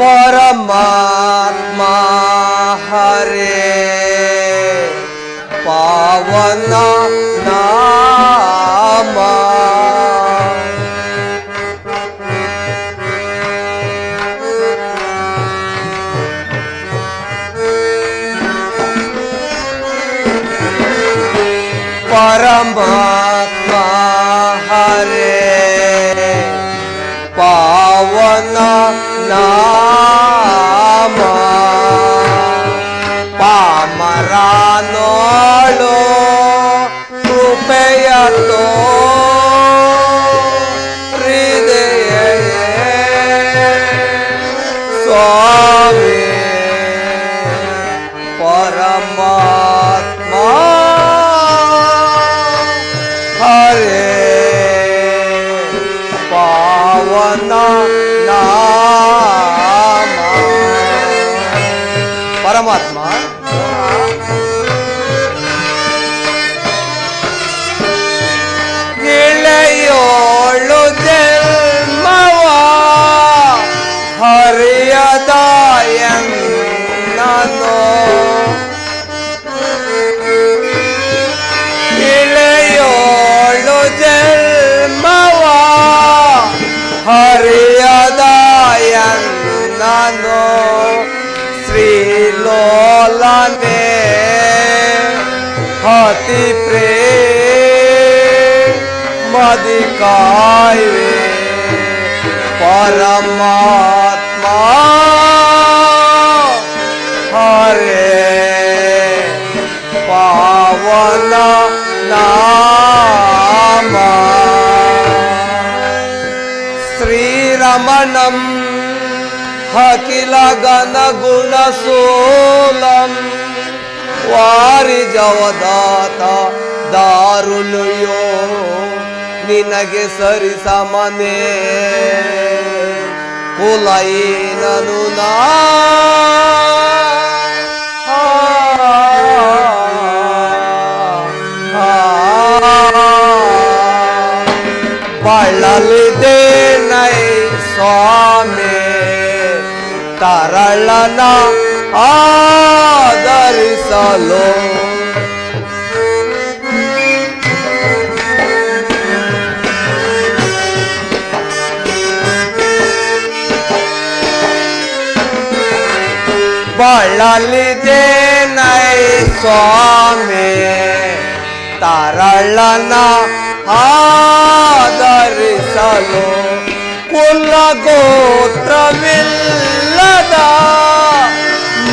ಪರಮಾತ್ಮ ಹರೇ ಪಾವನ ನಾಮ ಪರಮಾತ್ಮ पदिकाय परमात्मा। हरे। पावन नाम। श्री रमणम हकीलगन गुण सोलम। वारी जवदाता दारुण योग ನಿನಗೆ ಸರಿ ಸಮನೆ ಕುಲೈನನು ನಾ. ಬಳಲಿದೆ ನೈ ಸ್ವಾಮಿ ತರಳನ ಆಧರಿಸಲು. ಬಳಲಿದೆ ನೈ ಸ್ವಾಮಿ? ತರಳನ ಆದರಿಸಲು ಕುಲ ಗೋತ್ರವಿಲ್ಲದ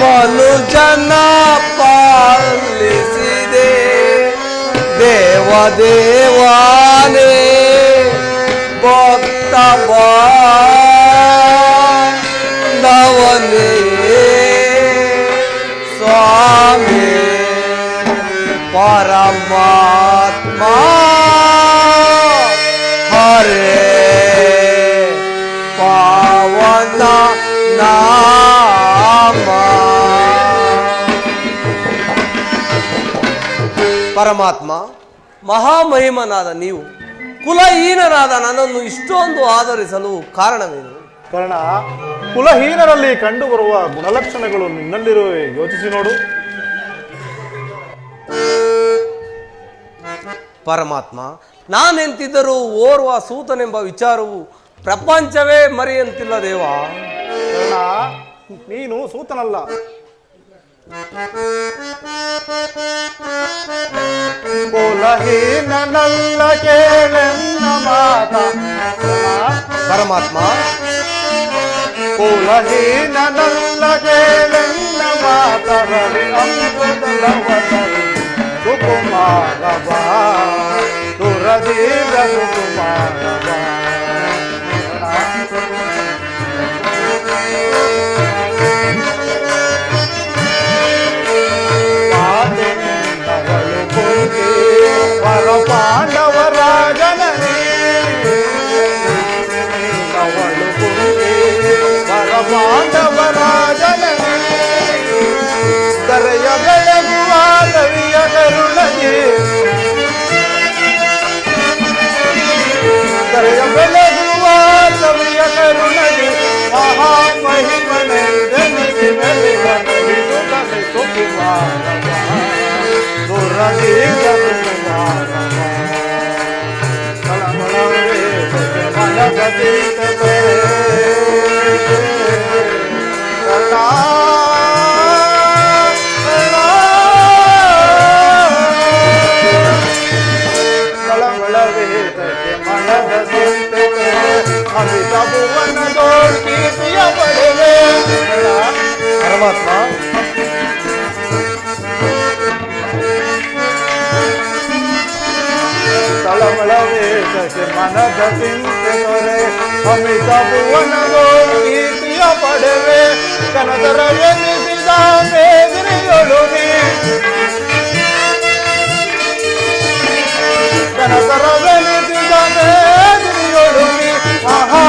ಮನುಜನ ಪಾಲಿಸಿದೆ. ದೇವ ದೇವಾನೇ ಪಾವನ ನಾಮ ಪರಮಾತ್ಮ ಮಹಾಮಹಿಮನಾದ ನೀವು ಕುಲಹೀನರಾದ ನನ್ನನ್ನು ಇಷ್ಟೊಂದು ಆಧರಿಸಲು ಕಾರಣವೇನು? ಕಾರಣ, ಕುಲಹೀನರಲ್ಲಿ ಕಂಡುಬರುವ ಗುಣಲಕ್ಷಣಗಳು ನಿನ್ನಲ್ಲಿರುವ. ಯೋಚಿಸಿ ನೋಡು. ಪರಮಾತ್ಮ ನಾನೆಂತಿದ್ದರೂ ಓರ್ವ ಸೂತನೆಂಬ ವಿಚಾರವು ಪ್ರಪಂಚವೇ ಮರೆಯಂತಿಲ್ಲ ದೇವ. ನೀನು ಸೂತನಲ್ಲ. ಕುಲಹೀನನಲ್ಲ ಕೇಳೆನ್ನ ಮಾತ. ಪರಮಾತ್ಮ ಕುಲಹೀನನಲ್ಲ ಕೇಳೆನ್ನ ಮಾತ. ಹರಿ રઘુકુમાર સુરજી રઘુકુમાર Thank you. ಮನದ ಚಿಂತೆ ದೊರೆ ಅಮಿತ ಭುವನದೋಳ್ ಕೀರ್ತಿಯ ಪಡೆವೆ ಕನದರ ಎನಿಸಿದ ಮೇದಿರಿಯೊಳು ನೀ ಕನದರವೆನಿಸಿದ ಮೇದಿರಿಯೊಳು ನೀ ಮಹಾ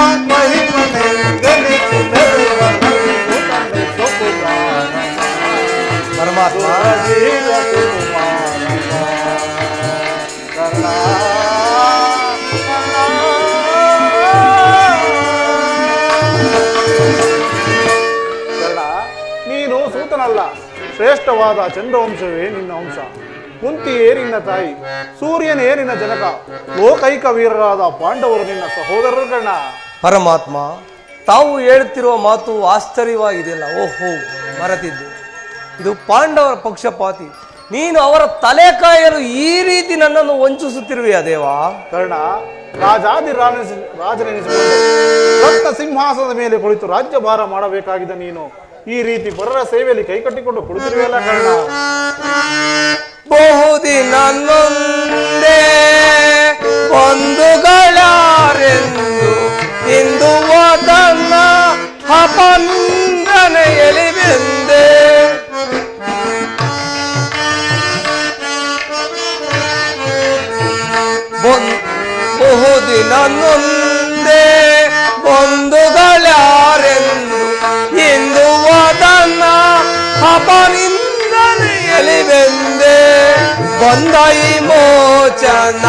ಶ್ರೇಷ್ಠವಾದ ಚಂದ್ರವಂಶವೇ ನಿನ್ನ ವಂಶ ಕುಂತಿಯೇ ನಿನ್ನ ತಾಯಿ ಸೂರ್ಯನೇ ನಿನ್ನ ಜನಕ ಲೋಕೈಕ ವೀರರಾದ ಪಾಂಡವರು ನಿನ್ನ ಸಹೋದರರು ಕರ್ಣ ಪರಮಾತ್ಮ ತಾವು ಹೇಳುತ್ತಿರುವ ಮಾತು ಆಶ್ಚರ್ಯವಾಗಿದೆಯಲ್ಲ ಓಹೋ ಮರೆತಿದ್ದು. ಇದು ಪಾಂಡವರ ಪಕ್ಷಪಾತಿ. ನೀನು ಅವರ ತಲೆ ಕಾಯಲು ಈ ರೀತಿ ನನ್ನನ್ನು ವಂಚಿಸುತ್ತಿರುವೆಯಾ ದೇವಾ? ಕರ್ಣ ರಾಜಾದಿ ರಾಜ- ರಾಜನೆನಿಸಿಕೊಂಡು ರಕ್ತ ಸಿಂಹಾಸನದ ಮೇಲೆ ಕುಳಿತು ರಾಜ್ಯಭಾರ ಮಾಡಬೇಕಾಗಿದೆ ನೀನು. ಈ ರೀತಿ ಪರರ ಸೇವೆಯಲ್ಲಿ ಕೈ ಕಟ್ಟಿಕೊಂಡು ಕುಳಿತಿರುವೆಲ್ಲ ಕಾರಣ. ಬಹುದಿ ನೊಂದೆ ಬಂಧುಗಳಾರೆಂದು ಇಂದು ತನ್ನ ಅಪಂದನೆಯಲಿ ಬೆಂದೆ. ಬೊನ್- ಬಹುದಿನ ಅಪನಿಂದನೆಯಲಿ ಬಂದೈ ಮೋಚನ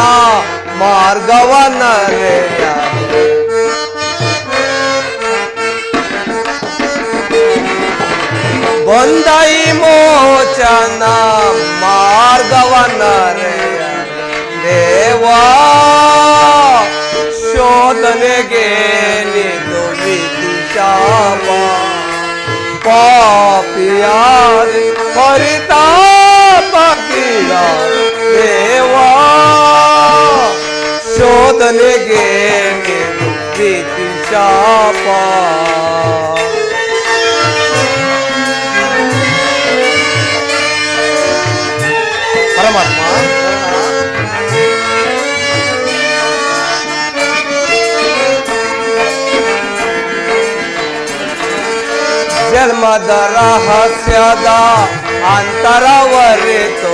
ಮಾರ್ಗವನ್ನರೆಯ ಬಂದ ಮೋಚನ ಮಾರ್ಗವನ್ನರೆಯ ದೇವಾ ಶೋಧನೆಗೆ ನಿಂದು ವಿಧಿ ಶಾಪ. ಪರಿತಾಪ ಕೀಳ ದೇವಾ ಶೋಧನೆಗೆ ನಿಂದು ವಿಧಿ ಶಾಪ ಪರಮಾತ್ಮ ಜನ್ಮದ ರಹಸ್ಯದ ಅಂತರವರಿತು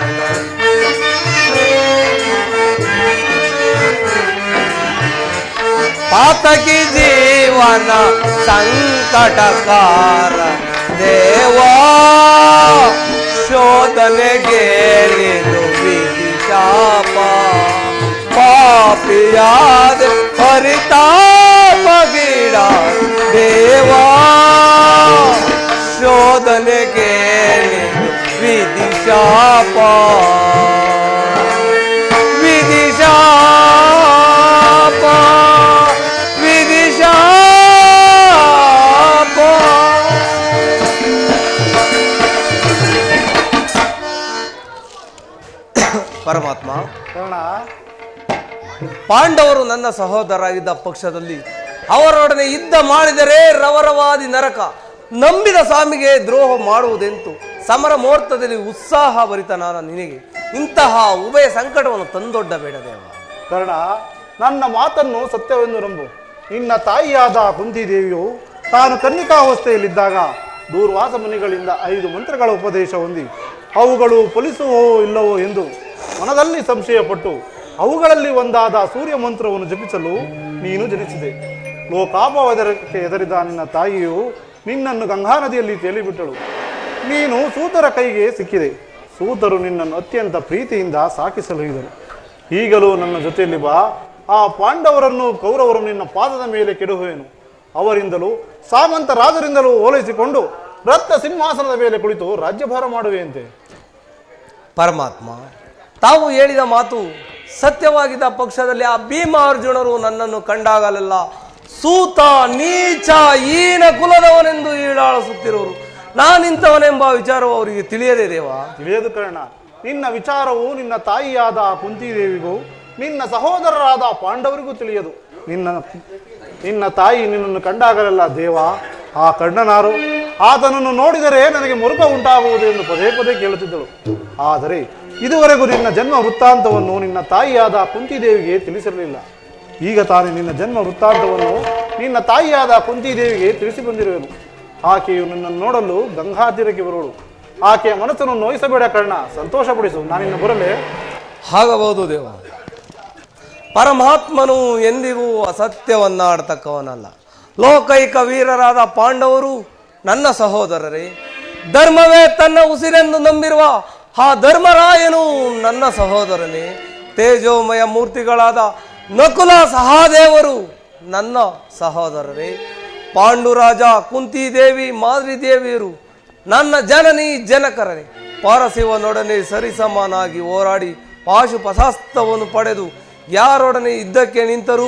ಕಾರಣ ಪಾತಕಿ ಜೀವನ ಸಂಕಟ ಕಾರ ದೇವಾ ಶೋಧನೆಗೆ ನಿದು ವಿಧಿ ಶಾಪ ಪಾಪಿಯಾದ ಪರಿತಾಪ ಗೀಡ ದೇವಾ ಶೋಧನೆಗೆ ನಿದು ವಿಧಿ ಪಾಂಡವರು ನನ್ನ ಸಹೋದರರಾಗಿದ್ದ ಪಕ್ಷದಲ್ಲಿ, ಅವರೊಡನೆ ಯುದ್ಧ ಮಾಡಿದರೆ ರವರವಾದಿ ನರಕ, ನಂಬಿದ ಸ್ವಾಮಿಗೆ ದ್ರೋಹ ಮಾಡುವುದೆಂತು? ಸಮರ ಮುಹೂರ್ತದಲ್ಲಿ ಉತ್ಸಾಹ ಭರಿತನಾದ ನಿನಗೆ. ಇಂತಹ ಉಭಯ ಸಂಕಟವನ್ನು ತಂದೊಡ್ಡ ದೇವ. ಕರ್ಣ, ನನ್ನ ಮಾತನ್ನು ಸತ್ಯವೆಂದು ನಂಬು. ನಿನ್ನ ತಾಯಿಯಾದ ಕುಂತಿದೇವಿಯು ತಾನು ಕನ್ನಿಕಾವಸ್ಥೆಯಲ್ಲಿದ್ದಾಗ ದೂರ್ವಾಸ ಮುನಿಗಳಿಂದ ಐದು ಮಂತ್ರಗಳ ಉಪದೇಶ ಹೊಂದಿ, ಅವುಗಳು ಫಲಿಸುವೋ ಇಲ್ಲವೋ ಎಂದು ಮನದಲ್ಲಿ ಸಂಶಯಪಟ್ಟು ಅವುಗಳಲ್ಲಿ ಒಂದಾದ ಸೂರ್ಯ ಮಂತ್ರವನ್ನು ಜಪಿಸಲು ನೀನು ಜನಿಸಿದೆ. ಲೋಕಾಪವಾದಕ್ಕೆ ಎದರಿದ ನಿನ್ನ ತಾಯಿಯು ನಿನ್ನನ್ನು ಗಂಗಾ ನದಿಯಲ್ಲಿ ತೇಲಿಬಿಟ್ಟಳು. ನೀನು ಸೂತರ ಕೈಗೆ ಸಿಕ್ಕಿದೆ. ಸೂತರು ನಿನ್ನನ್ನು ಅತ್ಯಂತ ಪ್ರೀತಿಯಿಂದ ಸಾಕಿಸಲು ಇದ್ದರು. ಈಗಲೂ ನನ್ನ ಜೊತೆಯಲ್ಲಿ ಬಾ. ಆ ಪಾಂಡವರನ್ನು ಕೌರವರು ನಿನ್ನ ಪಾದದ ಮೇಲೆ ಕೆಡುಹುವೆನು. ಅವರಿಂದಲೂ ಸಾಮಂತ ರಾಜರಿಂದಲೂ ಓಲೈಸಿಕೊಂಡು ರತ್ನ ಸಿಂಹಾಸನದ ಮೇಲೆ ಕುಳಿತು ರಾಜ್ಯಭಾರ ಮಾಡುವೆಯಂತೆ. ಪರಮಾತ್ಮ, ತಾವು ಹೇಳಿದ ಮಾತು ಸತ್ಯವಾಗಿದ್ದ ಪಕ್ಷದಲ್ಲಿ ಆ ಭೀಮಾರ್ಜುನರು ನನ್ನನ್ನು ಕಂಡಾಗಲಲ್ಲ. ಸೂತ, ನೀಚ ಈನ ಕುಲದವನೆಂದು ಈಡಾಳಿಸುತ್ತಿರುವರು. ನಾನಿಂಥವನೆಂಬ ವಿಚಾರವು ಅವರಿಗೆ ತಿಳಿಯದೇ ದೇವಾ. ತಿಳಿಯದು ಕರ್ಣ. ನಿನ್ನ ವಿಚಾರವು ನಿನ್ನ ತಾಯಿಯಾದ ಕುಂತಿದೇವಿಗೂ, ನಿನ್ನ ಸಹೋದರರಾದ ಪಾಂಡವರಿಗೂ ತಿಳಿಯದು. ನಿನ್ನ ನಿನ್ನ ತಾಯಿ ನಿನ್ನನ್ನು ಕಂಡಾಗಲಲ್ಲ ದೇವ. ಆ ಕಣ್ಣನಾರು ಆತನನ್ನು ನೋಡಿದರೆ ನನಗೆ ಮುರುಕ ಉಂಟಾಗುವುದು ಎಂದು ಪದೇ ಪದೇ ಕೇಳುತ್ತಿದ್ದಳು. ಆದರೆ ಇದುವರೆಗೂ ನಿನ್ನ ಜನ್ಮ ವೃತ್ತಾಂತವನ್ನು ನಿನ್ನ ತಾಯಿಯಾದ ಕುಂತಿದೇವಿಗೆ ತಿಳಿಸಿರಲಿಲ್ಲ. ಈಗ ತಾನೇ ನಿನ್ನ ಜನ್ಮ ವೃತ್ತಾಂತವನ್ನು ನಿನ್ನ ತಾಯಿಯಾದ ಕುಂತಿದೇವಿಗೆ ತಿಳಿಸಿ ಬಂದಿರುವೆನು. ಆಕೆಯು ನಿನ್ನನ್ನು ನೋಡಲು ಗಂಗಾ ಬರೋಳು. ಬರುವಳು ಆಕೆಯ ಮನಸ್ಸನ್ನು ನೋಯಿಸಬೇಡ ಕರ್ಣ, ಸಂತೋಷಪಡಿಸು ನಾನಿನ್ನು ಬರಲೇ ಆಗಬಹುದು ದೇವ. ಪರಮಾತ್ಮನು ಎಂದಿಗೂ ಅಸತ್ಯವನ್ನಾಡ್ತಕ್ಕವನಲ್ಲ. ಲೋಕೈಕ ವೀರರಾದ ಪಾಂಡವರು ನನ್ನ ಸಹೋದರರೇ, ಧರ್ಮವೇ ತನ್ನ ಉಸಿರೆಂದು ನಂಬಿರುವ ಆ ಧರ್ಮರಾಯನು ನನ್ನ ಸಹೋದರನೇ, ತೇಜೋಮಯ ಮೂರ್ತಿಗಳಾದ ನಕುಲ ಸಹಾದೇವರು ನನ್ನ ಸಹೋದರರೇ, ಪಾಂಡುರಾಜ ಕುಂತಿದೇವಿ ಮಾದ್ರಿ ದೇವಿಯರು ನನ್ನ ಜನನಿ ಜನಕರನೇ ಪಾರಸಿವನೊಡನೆ ಸರಿಸಮಾನಾಗಿ ಹೋರಾಡಿ ಪಾಶುಪಶಾಸ್ತ್ರವನ್ನು ಪಡೆದು ಯಾರೊಡನೆ ಇದ್ದಕ್ಕೆ ನಿಂತರೂ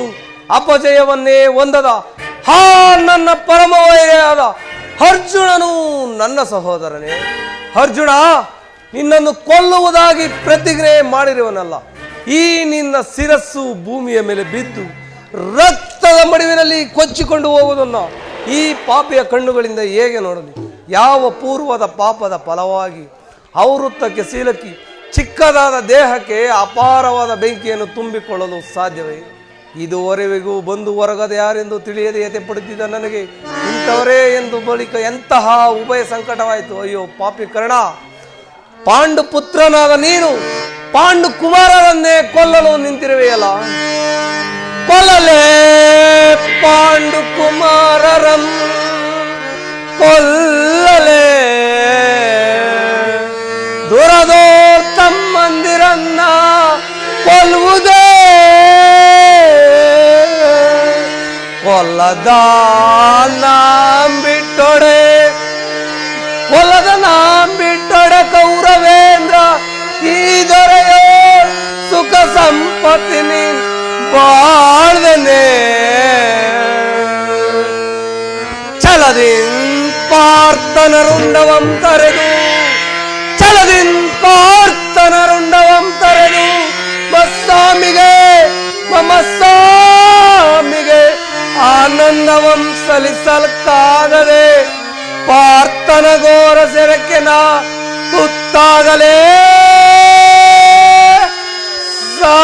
ಅಪಜಯವನ್ನೇ ಹೊಂದದ ಹಾ ನನ್ನ ಪರಮ ವೈರಿಯಾದ ಅರ್ಜುನನು ನನ್ನ ಸಹೋದರನೇ. ಅರ್ಜುನ ನಿನ್ನನ್ನು ಕೊಲ್ಲುವುದಾಗಿ ಪ್ರತಿಜ್ಞೆ ಮಾಡಿರುವನಲ್ಲ. ಈ ನಿನ್ನ ಶಿರಸ್ಸು ಭೂಮಿಯ ಮೇಲೆ ಬಿದ್ದು ರಕ್ತದ ಮಡಿವಿನಲ್ಲಿ ಕೊಚ್ಚಿಕೊಂಡು ಹೋಗುವುದನ್ನು ಈ ಪಾಪಿಯ ಕಣ್ಣುಗಳಿಂದ ಹೇಗೆ ನೋಡಲಿ? ಯಾವ ಪೂರ್ವದ ಪಾಪದ ಫಲವಾಗಿ ಅವೃತ್ತಕ್ಕೆ ಸೀಲಕ್ಕಿ ಚಿಕ್ಕದಾದ ದೇಹಕ್ಕೆ ಅಪಾರವಾದ ಬೆಂಕಿಯನ್ನು ತುಂಬಿಕೊಳ್ಳಲು ಸಾಧ್ಯವೇ? ಇದುವರೆಗೂ ಬಂದು ಹೊರಗದ ಯಾರೆಂದು ತಿಳಿಯದೆ ಯತೆ ಪಡುತ್ತಿದ್ದ ನನಗೆ ಇಂಥವರೇ ಎಂದು ಬಳಿಕ ಎಂತಹ ಉಭಯ ಸಂಕಟವಾಯಿತು. ಅಯ್ಯೋ, ಪಾಪಿ ಕರ್ಣ! ಪಾಂಡು ಪುತ್ರನಾದ ನೀನು ಪಾಂಡು ಕುಮಾರರನ್ನೇ ಕೊಲ್ಲಲು ನಿಂತಿರುವೆಯಲ್ಲ? ಕೊಲ್ಲಲೇ ಪಾಂಡು ಕುಮಾರರಂ ಕೊಲ್ಲಲೇ. ದುರದೋ ತಮ್ಮಂದಿರನ್ನ ಕೊಲ್ಲುವುದೇ. ಕೊಲ್ಲದ ಬಿಟ್ಟೊಡೆ ಸಂಪತ್ತಿನಿ ಬಾಳ್ದನೆ. ಪಾರ್ಥನ ಪಾರ್ಥನರುಂಡವಂ ತರೆದು ಪಾರ್ಥನ ಪಾರ್ಥನರುಂಡವಂ ತರೆದು ಮಸ್ವಾಮಿಗೆ ಮಮ ಸ್ವಾಮಿಗೆ ಆನಂದವಂ ಸಲಿಸಲ್ಕಾಗದೆ ಪಾರ್ಥನ ಘೋರ ಸೆರಕ್ಕೆ ನಾ ತುತ್ತಾಗಲೇ ಸಾ